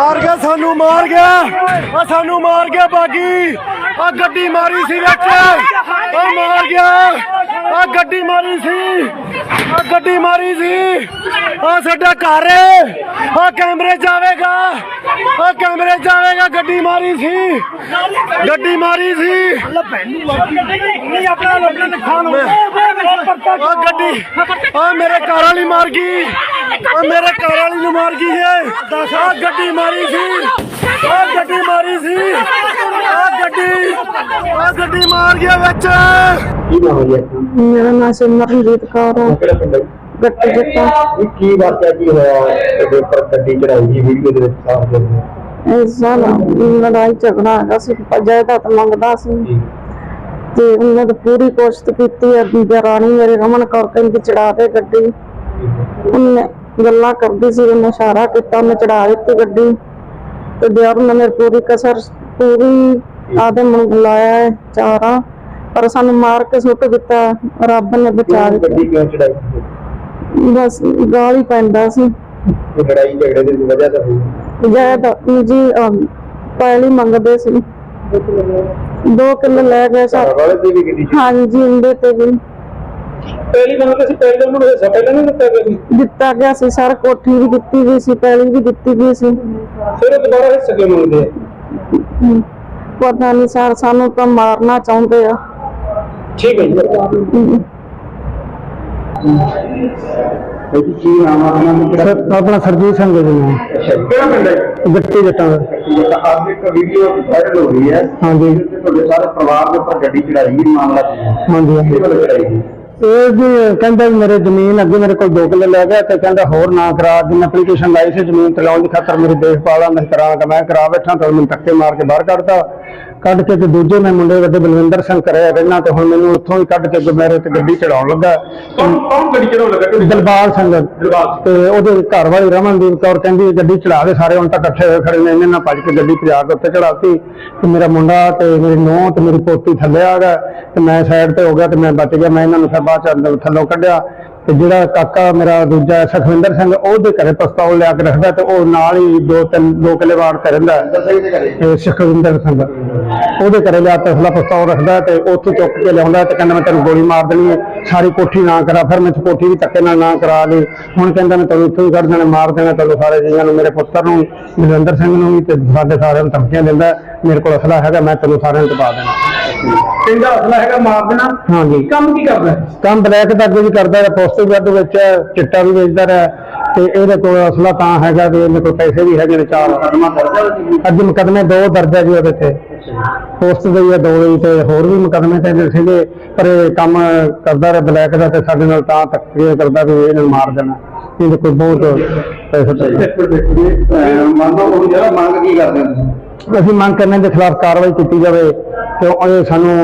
ਮਾਰ ਗਿਆ, ਸਾਨੂੰ ਮਾਰ ਗਿਆ। ਆ ਸਾਨੂੰ ਮਾਰ ਗਿਆ ਬਾਗੀ। ਆ ਗੱਡੀ ਮਾਰੀ ਸੀ ਵਿੱਚ। ਆ ਮਾਰ ਗਿਆ। ਆ ਗੱਡੀ ਮਾਰੀ ਸੀ। ਆ ਗੱਡੀ ਮਾਰੀ ਸੀ। ਆ ਸਾਡਾ ਘਰ ਆ ਕੈਮਰੇ ਜਾਵੇਗਾ ਆ ਕੈਮਰੇ ਜਾਵੇਗਾ ਗੱਡੀ ਮਾਰੀ ਸੀ। ਗੱਡੀ ਮਾਰੀ ਸੀ। ਨਹੀਂ ਆਪਣਾ ਆਪਣਾ ਨੁਕਸਾਨ ਹੋ ਆ ਗੱਡੀ ਆ ਮੇਰੇ ਘਰ ਵਾਲੀ ਮਾਰ ਗਈ। ਆ ਮੇਰੇ ਘਰ ਵਾਲੀ ਨੂੰ ਮਾਰ ਗਈ ਏ। ਆ ਗੱਡੀ ਮਾਰੀ ਸੀ। ਆ ਗੱਡੀ ਮਾਰੀ ਸੀ। ਆ ਗੱਡੀ ਆ ਗੱਡੀ ਮਾਰ ਗਿਆ ਵਿੱਚ। ਹੈ? ਮੇਰਾ ਨਾਮ ਸਿਮਰਨਜੀਤ ਕੌਰ ਹੈ? ਗੱਟੀ ਜੱਟਾ ਇਹ ਕੀ ਵਾਕਿਆ ਕੀ ਹੋਇਆ? ਤੁਹਾਡੇ ਉੱਪਰ ਗੱਡੀ ਚੜਾਈ ਜੀ ਵੀਡੀਓ ਦੇ ਵਿੱਚ ਸਾਫ਼ ਦੇਖਦੇ ਇਸ ਸਾਲ ਲੜਾਈ ਝਗੜਾ ਹੈਗਾ ਸੀ ਜਾਇਦਾਦ ਮੰਗਦਾ ਸੀ। ਤੇ ਉਹਨੇ ਤਾਂ ਪੂਰੀ ਕੋਸ਼ਿਸ਼ ਕੀਤੀ ਹੈ ਦਰਾਣੀ ਮੇਰੇ ਰਮਨ ਕੌਰ ਕਹਿੰਦੀ ਚੜਾ ਦੇ ਗੱਡੀ। ਉਹਨੇ ਗੱਲਾਂ ਕਰਦੀ ਸੀ ਉਹਨੇ ਇਸ਼ਾਰਾ ਕੀਤਾ ਉਹਨੇ ਚੜਾ ਦਿੱਤੀ ਗੱਡੀ। ਤੇ ਦਿਆਰ ਨੇ ਮੇਰੀ ਪੂਰੀ ਕਸਰ ਪੂਰੀ ਆਦੇ ਮਨ ਬੁਲਾਇਆ ਹੈ ਚਾਰਾ ਪਰ ਸਾਨੂੰ ਮਾਰ ਕੇ ਸੁੱਟ ਦਿੱਤਾ ਰੱਬ ਨੇ ਬਚਾ ਦਿੱਤਾ। ਗੱਡੀ ਕਿਉਂ ਚੜਾਈ? ਬਸ ਗਾਲੀ ਪੈਂਦਾ ਸੀ। ਲੜਾਈ ਝਗੜੇ ਦੀ ਵਜ੍ਹਾ ਤਾਂ ਹੋਈ। ਜਾਇਦਾਦ ਜੀ ਅਮ, ਮੰਗਦੇ ਸੀ। ਦੋ ਕਿੱਲੇ ਲੈ ਗਏ ਘਰ ਸਾ ਵਾਲੇ ਦੀ ਵੀ ਹਾਂਜੀ ਤੇ ਵੀ। ਪਹਿਲੀ ਮੰਗਦੇ ਸੀ ਪਹਿਲੇ ਉਹਨੂੰ ਹਿੱਸਾ ਪਹਿਲਾਂ ਨਹੀਂ ਦਿੱਤਾ ਗਿਆ ਸੀ? ਦਿੱਤਾ ਗਿਆ ਸੀ ਸਰ ਕੋਠੀ ਵੀ ਦਿੱਤੀ ਗਈ ਸੀ ਪਹਿਲੀ ਵੀ ਦਿੱਤੀ ਗਈ ਸੀ। ਫਿਰ ਉਹ ਦੁਬਾਰਾ ਹਿੱਸਾ ਕਿਉਂ ਮੰਗਦੇ ਆ? ਪਤਾ ਨਹੀਂ ਸਰ ਸਾਨੂੰ ਤਾਂ ਮਾਰਨਾ ਚਾਹੁੰਦੇ ਆ। ਠੀਕ ਹੈ ਜੀ। ਹਮ, ਇਹ ਕੀ ਨਾਮ ਆ? ਆਪਣਾ ਆਪਣਾ ਸਰਜੀਤ ਸਿੰਘ ਜੀ ਨੇ ਅੱਛਾ ਜੀ। ਕਿਹੜਾ ਪਿੰਡ ਹੈ? ਗੱਟੀ ਜੱਟਾਂ ਦਾ ਤਾਂ। ਅੱਜ ਇੱਕ ਵੀਡੀਓ ਵਾਇਰਲ ਹੋ ਰਹੀ ਹੈ। ਹਾਂਜੀ। ਜਿਹਦੇ ਤੇ ਤੁਹਾਡੇ ਸਾਰੇ ਪਰਿਵਾਰ ਦੇ ਉੱਪਰ ਗੱਡੀ ਚੜਾਈ ਗਈ ਮਾਮਲਾ ਕੀ ਹੈ? ਹਾਂਜੀ। ਹਾਂਜੀ। ਕਿਹਦੇ ਵੱਲੋਂ ਚੜਾਈ ਗਈ? ਇਹ ਜੀ ਕਹਿੰਦਾ ਵੀ ਮੇਰੇ ਜ਼ਮੀਨ ਅੱਗੇ ਮੇਰੇ ਕੋਲ 2 ਕਿੱਲੇ ਲੈ ਗਿਆ ਤੇ ਕਹਿੰਦਾ ਹੋਰ ਨਾ ਕਰਾ ਜਿੰਨ ਐਪਲੀਕੇਸ਼ਨ ਲਾਈ ਸੀ ਜ਼ਮੀਨ ਤੇ ਲਾਉਣ ਦੀ ਖਾਤਰ ਮੇਰੀ ਦੇਖਭਾਲ ਆ ਮੈਂ ਕਰਾਂਗਾ ਮੈਂ ਕਰਾ ਬੈਠਾ ਤਾਂ ਮੈਨੂੰ ਧੱਕੇ ਮਾਰ ਕੇ ਬਾਹਰ ਕੱਢਤਾ। ਕੱਢ ਕੇ ਤੇ ਦੂਜੇ ਮੈਂ ਮੁੰਡੇ ਵੱਡੇ ਬਲਵਿੰਦਰ ਸਿੰਘ ਕਰਿਆ ਰਹਿਣਾ ਤੇ ਹੁਣ ਮੈਨੂੰ ਉੱਥੋਂ ਹੀ ਕੱਢ ਕੇ ਮੇਰੇ ਤੇ ਗੱਡੀ ਚੜਾਉਣ ਲੱਗਾ। ਕੌਣ ਕੌਣ ਗੱਡੀ ਚੜਾਉਣ ਲੱਗਾ ਤੁਹਾਡੀ? ਦਿਲਬਾਗ ਸਿੰਘ। ਦਿਲਬਾਗ। ਤੇ ਉਹਦੇ ਘਰ ਵਾਲੀ ਰਮਨਦੀਪ ਕੌਰ ਕਹਿੰਦੀ ਗੱਡੀ ਚੜਾ ਦੇ ਸਾਰੇ ਹੁਣ ਤਾਂ ਇਕੱਠੇ ਹੋਏ ਖੜੇ ਨੇ ਇਹਨਾਂ ਨਾਲ ਭੱਜ ਕੇ ਗੱਡੀ ਭਜਾ ਕੇ ਉੱਤੇ ਚੜਾਤੀ ਤੇ ਮੇਰਾ ਮੁੰਡਾ ਤੇ ਮੇਰੀ ਨੂੰਹ ਤੇ ਮੇਰੀ ਪੋਤੀ ਥੱਲੇ ਆ ਗਿਆ ਤੇ ਮੈਂ ਸਾਈਡ ਤੇ ਹੋ ਗਿਆ ਤੇ ਮੈਂ ਬਚ ਗਿਆ ਮੈਂ ਇਹਨਾਂ ਨੂੰ ਫਿਰ ਬਾਅਦ ਚ ਅੰਦਰ ਥੱਲੋਂ ਕੱਢਿਆ। ਤੇ ਜਿਹੜਾ ਕਾਕਾ ਮੇਰਾ ਦੂਜਾ ਸੁਖਵਿੰਦਰ ਸਿੰਘ ਉਹਦੇ ਘਰੇ ਪਿਸਤੌਲ ਲਿਆ ਕੇ ਰੱਖਦਾ ਤੇ ਉਹ ਨਾਲ ਹੀ ਦੋ ਤਿੰਨ ਦੋ ਕਿਲੇ ਵਾਰ ਤੇ ਰਹਿੰਦਾ ਸੁਖਵਿੰਦਰ ਸਿੰਘ। ਉਹਦੇ ਘਰੇ ਲਿਆ ਤਸਲਾ ਪਿਸਤੌਲ ਰੱਖਦਾ ਤੇ ਉੱਥੋਂ ਚੁੱਕ ਕੇ ਲਿਆਉਂਦਾ ਤੇ ਕਹਿੰਦਾ ਮੈਂ ਤੈਨੂੰ ਗੋਲੀ ਮਾਰ ਦੇਣੀ ਹੈ ਸਾਰੀ ਕੋਠੀ ਨਾ ਕਰਾ ਫਿਰ ਮੈਂ ਕੋਠੀ ਵੀ ਧੱਕੇ ਨਾਲ ਨਾ ਕਰਾ ਲਈ ਹੁਣ ਕਹਿੰਦਾ ਮੈਂ ਤੈਨੂੰ ਇੱਥੋਂ ਹੀ ਕੱਢ ਦੇਣਾ ਮਾਰ ਦੇਣਾ ਤੁਹਾਨੂੰ ਸਾਰੇ ਜੀਆਂ ਨੂੰ ਮੇਰੇ ਪੁੱਤਰ ਨੂੰ ਮਨਿੰਦਰ ਸਿੰਘ ਨੂੰ ਵੀ ਤੇ ਸਾਡੇ ਸਾਰਿਆਂ ਨੂੰ ਧਮਕੀਆਂ ਦਿੰਦਾ। ਮੇਰੇ ਕੋਲ ਅਸਲਾ ਹੈਗਾ ਮੈਂ ਤੈਨੂੰ ਸਾਰਿਆਂ ਨੂੰ ਦਬਾ ਦੇਣਾ। ਕਹਿੰਦਾ ਅਸਲਾ ਹੈਗਾ ਮਾਰ ਦੇਣਾ। ਹਾਂਜੀ। ਕੰਮ ਕੀ ਕਰਦਾ? ਕੰਮ ਬਲੈਕ ਦਾ ਅੱਗੇ ਵੀ ਕਰਦਾ ਹੈ ਪੋਸਟਲ ਬੈੱਡ ਵਿੱਚ ਚਿੱਟਾ ਵੀ ਵੇਚਦਾ ਹੈ ਤੇ ਇਹਦੇ ਕੋਲ ਅਸਲਾ ਤਾਂ ਹੈਗਾ ਵੀ ਇਹਦੇ ਕੋਲ ਪੈਸੇ ਵੀ ਹੈਗੇ ਨੇ ਚਾਰ ਤੇ? ਅੱਜ ਮੁਕਦਮੇ ਦੋ ਦਰਜ ਹੈ ਜੀ ਉਹਦੇ ਤੇ। ਪੋਸਟ ਦੇ ਆ ਦੋ ਹੀ ਤੇ ਹੋਰ ਵੀ ਮੁਕਦਮੇ ਤੇ ਸੀਗੇ ਪਰ ਇਹ ਕੰਮ ਕਰਦਾ ਰਿਹਾ ਬਲੈਕ ਦਾ ਤੇ ਸਾਡੇ ਨਾਲ ਤਾਂ ਤੱਕ ਕਰਦਾ ਵੀ ਇਹਨੂੰ ਮਾਰ ਦੇਣਾ। ਇਹਦੇ ਕੋਲ ਬਹੁਤ ਪੈਸੇ ਤੇ ਜੀ, ਮੰਨ ਲਓ ਉਹ ਜਿਹੜਾ ਮੰਗ ਕੀ ਕਰਦੇ ਤੁਸੀਂ? ਅਸੀਂ ਮੰਗ ਕਰਨੇ ਦੇ ਖਿਲਾਫ ਕਾਰਵਾਈ ਕੀਤੀ ਜਾਵੇ ਤੇ ਉਹ ਸਾਨੂੰ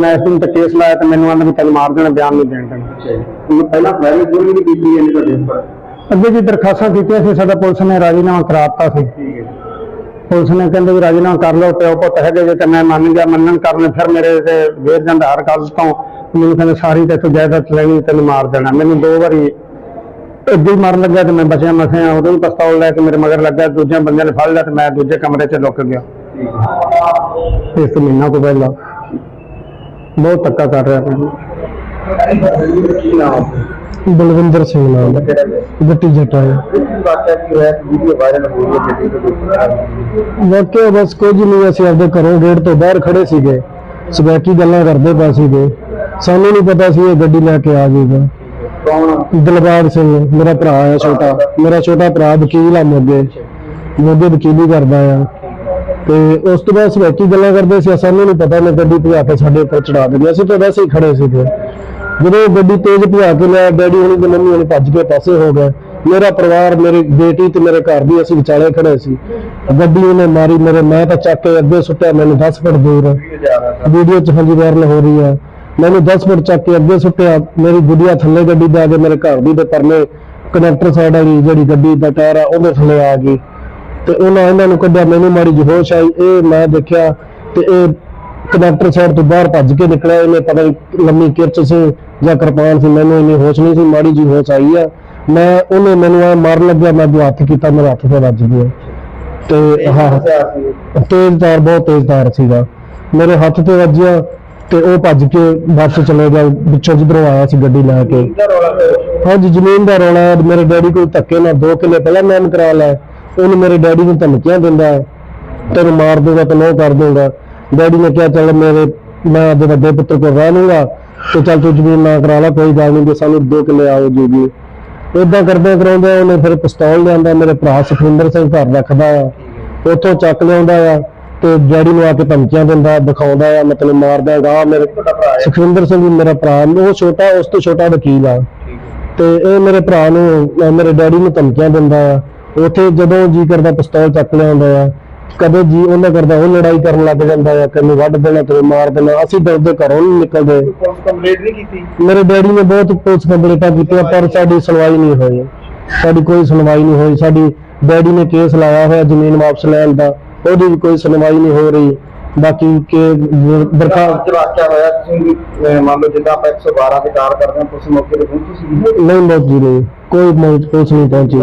ਮੈਸਟਿੰਗ ਤੇ ਕੇਸ ਲਾਇਆ ਤੇ ਮੈਨੂੰ ਆਂਦਾ ਵੀ ਤੈਨੂੰ ਮਾਰ ਦੇਣਾ ਬਿਆਨ ਨਹੀਂ ਦੇਣ ਦੇਣਾ। ਪਹਿਲਾਂ ਫਾਇਰਿੰਗ ਪੂਰੀ ਨਹੀਂ ਕੀਤੀ ਇਹਨੇ ਤੁਹਾਡੇ ਉੱਪਰ ਅੱਗੇ ਜੀ ਦਰਖਾਸਤਾਂ ਕੀਤੀਆਂ ਸੀ ਸਾਡਾ ਪੁਲਿਸ ਨੇ ਰਾਜੀਨਾਮਾ ਕਰਾਤਾ ਸੀ। ਪੁਲਿਸ ਨੇ ਕਹਿੰਦੇ ਵੀ ਰਾਜੀਨਾਮਾ ਕਰ ਲਓ ਪਿਓ ਪੁੱਤ ਹੈਗੇ ਜੇ ਤੇ ਮੈਂ ਮੰਨ ਗਿਆ ਮੰਨਣ ਕਾਰਨ ਫਿਰ ਮੇਰੇ ਤੇ ਵੇਰ ਜਾਂਦਾ ਹਰ ਗੱਲ ਤੋਂ ਮੈਨੂੰ ਕਹਿੰਦੇ ਸਾਰੀ ਤੇ ਤੂੰ ਜਾਇਦਾਦ ਲੈਣੀ ਤੈਨੂੰ ਮਾਰ ਦੇਣਾ। ਮੈਨੂੰ ਦੋ ਵਾਰੀ ਅੱਗੇ ਮਾਰਨ ਲੱਗਾ ਤੇ ਮੈਂ ਬਚਿਆ ਮਸਿਆ ਉਦੋਂ ਵੀ ਪਿਸਤੌਲ ਲੈ ਕੇ ਮੇਰੇ ਮਗਰ ਲੱਗਾ, ਦੂਜਿਆਂ ਬੰਦਿਆਂ ਨੇ ਫੜ ਲਿਆ ਤੇ ਮੈਂ ਦੂਜੇ ਕਮਰੇ 'ਚ ਲੁੱਕ ਗਿਆ। ਇਸ ਮਹੀਨਾ ਕੋ ਪਹਿਲਾਂ। ਬਹੁਤ ਧੱਕਾ ਕਰ ਰਿਹਾ ਕੀ ਬਲਵਿੰਦਰ ਸਿੰਘ ਨਾਮ। ਦਾ ਗੱਟੀ ਜੱਟਾ ਹੈ ਵਾਕਿਆ ਬਸ ਕੁਝ ਨਹੀਂ, ਅਸੀਂ ਆਪਦੇ ਘਰੋਂ ਗੇਟ ਤੋਂ ਬਾਹਰ ਖੜੇ ਸੀਗੇ। ਸਬੈਕੀ ਗੱਲਾਂ ਕਰਦੇ ਪਏ ਸੀਗੇ। ਸਾਨੂੰ ਨਹੀਂ ਪਤਾ ਸੀ ਇਹ ਗੱਡੀ ਲੈ ਕੇ ਆ ਜਾਊਗਾ ਕੌਣ? ਦਿਲਬਾਗ ਸਿੰਘ ਮੇਰਾ ਭਰਾ ਹੈ ਛੋਟਾ। ਮੇਰਾ ਛੋਟਾ ਭਰਾ ਵਕੀਲ ਆ ਮੋਗੇ। ਮੋਗੇ ਵਕੀਲੀ ਕਰਦਾ ਆ। ਤੇ ਉਸ ਤੋਂ ਬਾਅਦ ਸਬੈਕੀ ਗੱਲਾਂ ਕਰਦੇ ਸੀ ਸਾਨੂੰ ਨਹੀਂ ਪਤਾ ਮੈਂ ਗੱਡੀ ਭਜਾ ਕੇ ਸਾਡੇ ਉੱਪਰ ਚੜਾ ਦਿੰਦੇ ਅਸੀਂ ਤਾਂ ਵੈਸੇ ਹੀ ਖੜੇ ਸੀਗੇ ਜਦੋਂ ਗੱਡੀ ਤੇਜ਼ ਭਜਾ ਕੇ ਲਿਆ ਡੈਡੀ ਹੁਣੀ ਤੇ ਮੰਮੀ ਹੁਣੀ ਭੱਜ ਕੇ ਪਾਸੇ ਹੋ ਗਏ। ਮੇਰਾ ਪਰਿਵਾਰ ਮੇਰੀ ਬੇਟੀ ਤੇ ਮੇਰੇ ਘਰ ਦੀ ਅਸੀਂ ਵਿਚਾਲੇ ਖੜੇ ਸੀ। ਗੱਡੀ ਉਹਨੇ ਮਾਰੀ ਮੇਰੇ ਮੈਂ ਤਾਂ ਚੱਕ ਕੇ ਅੱਗੇ ਸੁੱਟਿਆ ਮੈਨੂੰ 10 ਫੁੱਟ ਦੂਰ। ਵੀਡੀਓ ਚ ਹਾਂਜੀ ਵਾਇਰਲ ਹੋ ਰਹੀ ਹੈ ਮੈਨੂੰ 10 ਮਿੰਟ ਚੱਕ ਕੇ ਅੱਗੇ ਸੁੱਟਿਆ, ਮੇਰੀ ਗੁੱਡੀਆ ਥੱਲੇ ਗੱਡੀ ਦੇ ਕੇ ਮੇਰੇ ਘਰ ਦੀ ਦੇ ਪਰਲੇ ਕਨੈਕਟਰ ਸਾਈਡ ਵਾਲੀ ਜਿਹੜੀ ਗੱਡੀ ਦਾ ਟਾਇਰ ਆ, ਉਹਦੇ ਥੱਲੇ ਆ ਗਈ। ਤੇ ਉਹਨਾਂ ਇਹਨਾਂ ਨੂੰ ਕੱਢਿਆ, ਮੈਨੂੰ ਮਾੜੀ ਜਿਹੀ ਆਈ। ਇਹ ਮੈਂ ਦੇਖਿਆ ਤੇ ਇਹ ਕਨੈਕਟਰ ਸਾਈਡ ਤੋਂ ਬਾਹਰ ਭੱਜ ਕੇ ਨਿਕਲਿਆ। ਇਹਨੇ ਪਤਾ ਨਹੀਂ ਲੰਮੀ ਕਿਰਚ ਸੀ ਜਾਂ ਕਿਰਪਾਨ ਸੀ, ਮੈਨੂੰ ਇੰਨੀ ਹੋਸ਼ ਨਹੀਂ ਸੀ, ਮਾੜੀ ਜਿਹੀ ਹੋਸ਼ ਆਈ ਆ। ਮੈਂ, ਉਹਨੇ ਮੈਨੂੰ ਆ ਮਾਰਨ ਲੱਗਿਆ, ਮੈਂ ਜੋ ਹੱਥ ਕੀਤਾ, ਮੇਰੇ ਹੱਥ ਤੇ ਵੱਜ ਗਿਆ। ਤੇ ਹਾਂ ਤੇਜ਼ ਤਾਰ ਬਹੁਤ ਤੇਜ਼ ਤਾਰ ਸੀਗਾ। ਮੇਰੇ ਹੱਥ ਤੇ ਵੱਜਿਆ ਤੇ ਉਹ ਭੱਜ ਕੇ ਬੱਸ ਚਲੇ ਗਿਆ, ਪਿੱਛੋਂ ਜਿੱਧਰੋਂ ਆਇਆ ਸੀ ਗੱਡੀ ਲੈ ਕੇ। ਹਾਂਜੀ, ਜ਼ਮੀਨ ਦਾ ਰੌਲਾ ਮੇਰੇ ਡੈਡੀ ਕੋਲ ਧੱਕੇ ਨਾਲ ਦੋ ਕਿੱਲੇ ਪਹਿਲਾਂ ਨਾਮ ਕਰਾ ਲੈ ਉਹਨੂੰ ਮੇਰੇ ਡੈਡੀ ਨੂੰ ਧਮਕੀਆਂ ਦਿੰਦਾ ਤੈਨੂੰ ਮਾਰ ਦੂੰਗਾ ਤੇ ਨੋ ਕਰ ਦੂੰਗਾ। ਡੈਡੀ ਨੇ ਕਿਹਾ, ਚੱਲ ਮੇਰੇ, ਮੈਂ ਆਪਦੇ ਵੱਡੇ ਪੁੱਤਰ ਕੋਲ ਰਹਿ ਲੂੰਗਾ ਤੇ ਚੱਲ ਤੂੰ ਜ਼ਮੀਨ ਨਾ ਕਰਾ ਲੈ, ਕੋਈ ਗੱਲ ਨਹੀਂ, ਜੇ ਸਾਨੂੰ ਦੋ ਕਿੱਲੇ ਆਓ ਜੂਗੀ ਇਦਾਂ ਕਰਦੇ ਕਰਾਉਂਦੇ ਉਹਨੇ ਫਿਰ ਪਿਸਤੌਲ ਲਿਆਂਦਾ, ਮੇਰੇ ਭਰਾ ਸੁਖਵਿੰਦਰ ਸਿੰਘ ਘਰ ਰੱਖਦਾ ਆ, ਉੱਥੋਂ ਚੱਕ ਲਿਆਉਂਦਾ ਆ ਤੇ ਡੈਡੀ ਨੂੰ ਆ ਕੇ ਧਮਕੀਆਂ ਦਿੰਦਾ ਦਿਖਾਉਂਦਾ ਆ ਮਤਲਬ ਮਾਰਦਾ ਗਾ ਮੇਰੇ ਸੁਖਵਿੰਦਰ ਸਿੰਘ ਵੀ ਮੇਰਾ ਭਰਾ ਉਹ ਛੋਟਾ ਉਸ ਤੋਂ ਛੋਟਾ ਵਕੀਲ ਆ। ਤੇ ਇਹ ਮੇਰੇ ਭਰਾ ਨੂੰ ਮੇਰੇ ਡੈਡੀ ਨੂੰ ਧਮਕੀਆਂ ਦਿੰਦਾ ਆ। ਉੱਥੇ ਜਦੋਂ ਜੀ ਕਰਦਾ ਪਿਸਤੌਲ ਚੱਕ ਲਿਆਉਂਦਾ ਆ ਕਦੇ ਜੀ ਉਹਨਾਂ ਕਰਦਾ ਉਹ ਲੜਾਈ ਕਰਨ ਲੱਗ ਜਾਂਦਾ ਆ ਕਦੇ ਵੱਢ ਦੇਣਾ ਤੇ ਮਾਰ ਦੇਣਾ ਅਸੀਂ ਡਰਦੇ ਘਰੋਂ ਨਹੀਂ ਨਿਕਲਦੇ। ਪੁਲਿਸ ਕੰਪਲੇਂਟ ਨਹੀਂ ਕੀਤੀ? ਮੇਰੇ ਡੈਡੀ ਨੇ ਬਹੁਤ ਪੁਲਿਸ ਕੰਪਲੇਂਟਾਂ ਕੀਤੀਆਂ ਪਰ ਸਾਡੀ ਸੁਣਵਾਈ ਨਹੀਂ ਹੋਈ। ਸਾਡੀ ਕੋਈ ਸੁਣਵਾਈ ਨਹੀਂ ਹੋਈ। ਸਾਡੀ ਡੈਡੀ ਨੇ ਕੇਸ ਲਾਇਆ ਹੋਇਆ ਜ਼ਮੀਨ ਵਾਪਸ ਲੈਣ ਦਾ। ਉਹਦੀ ਵੀ ਕੋਈ ਸੁਣਵਾਈ ਨਹੀਂ ਹੋ ਰਹੀ। ਬਾਕੀ ਕਿ ਬਰਖਾ ਵਾਕਿਆ ਹੋਇਆ ਤੁਸੀਂ ਵੀ, ਮੰਨ ਲਓ ਜਿੱਦਾਂ ਆਪਾਂ 112 ਤੇ ਕਾਲ ਕਰਦੇ ਹਾਂ ਤੁਸੀਂ ਮੌਕੇ ਤੇ ਪਹੁੰਚੇ ਸੀ ਨਹੀਂ ਪਹੁੰਚੀ ਨਹੀਂ। ਕੋਈ ਮੌਤ ਪੁਲਿਸ ਨਹੀਂ ਪਹੁੰਚੀ।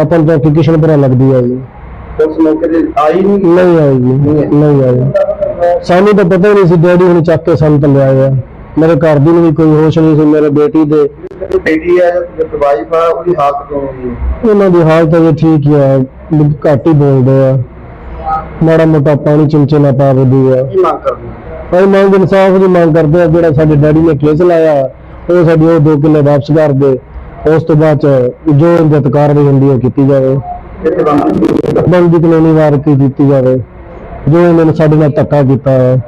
ਆਪਾਂ ਨੂੰ ਤਾਂ ਕਿਸ਼ਨਪੁਰਾ ਲੱਗਦੀ ਆ ਜੀ। ਪੁਲਿਸ ਮੌਕੇ ਤੇ ਆਈ ਨਹੀਂ? ਨਹੀਂ ਆਈ ਜੀ। ਨਹੀਂ ਆਈ। ਸਾਨੂੰ ਤਾਂ ਪਤਾ ਹੀ ਨਹੀਂ ਸੀ ਡੈਡੀ ਹੁਣ ਚੱਕ ਕੇ ਸਾਨੂੰ ਤਾਂ ਲਿਆਏ ਆ। ਮੇਰੇ ਘਰ ਦੀ ਨੂੰ ਵੀ ਕੋਈ ਹੋਸ਼ ਨਹੀਂ ਸੀ ਮੇਰੇ ਬੇਟੀ ਦੇ। ਬੇਟੀ ਹੈ ਜੋ ਵਾਈਫ ਆ ਉਹਦੀ ਹਾਲਤ ਕਿਵੇਂ ਹੈ? ਉਹਨਾਂ ਦੀ ਹਾਲਤ ਅਜੇ ਠੀਕ ਹੀ ਆ। ਘੱਟ ਹੀ ਬੋਲਦੇ ਆ। ਮਾੜਾ ਮੋਟਾ ਪਾਣੀ ਚਮਚੇ ਨਾਲ ਪਾ ਦਿੰਦੀ ਆ। ਕੀ ਮੰਗ ਕਰਦੇ ਹੋ? ਅਸੀਂ ਮੰਗ ਇਨਸਾਫ ਦੀ ਮੰਗ ਕਰਦੇ ਆ ਜਿਹੜਾ ਸਾਡੇ ਡੈਡੀ ਨੇ ਕੇਸ ਲਾਇਆ ਉਹ ਸਾਡੀ ਉਹ ਦੋ ਕਿੱਲੇ ਵਾਪਸ ਕਰ ਦੇ। ਉਸ ਤੋਂ ਬਾਅਦ ਚ ਜੋ ਇੰਜਤ ਕਾਰਵਾਈ ਹੁੰਦੀ ਹੈ ਉਹ ਕੀਤੀ ਜਾਵੇ। ਇੱਥੇ ਬੰਦ ਬੰਦੀ ਕਾਨੂੰਨੀ ਵਾਰ ਕੀ ਕੀਤੀ ਜਾਵੇ। ਜੋ ਇਹਨਾਂ ਨੇ ਸਾਡੇ ਨਾਲ ਧੱਕਾ ਕੀਤਾ ਹੈ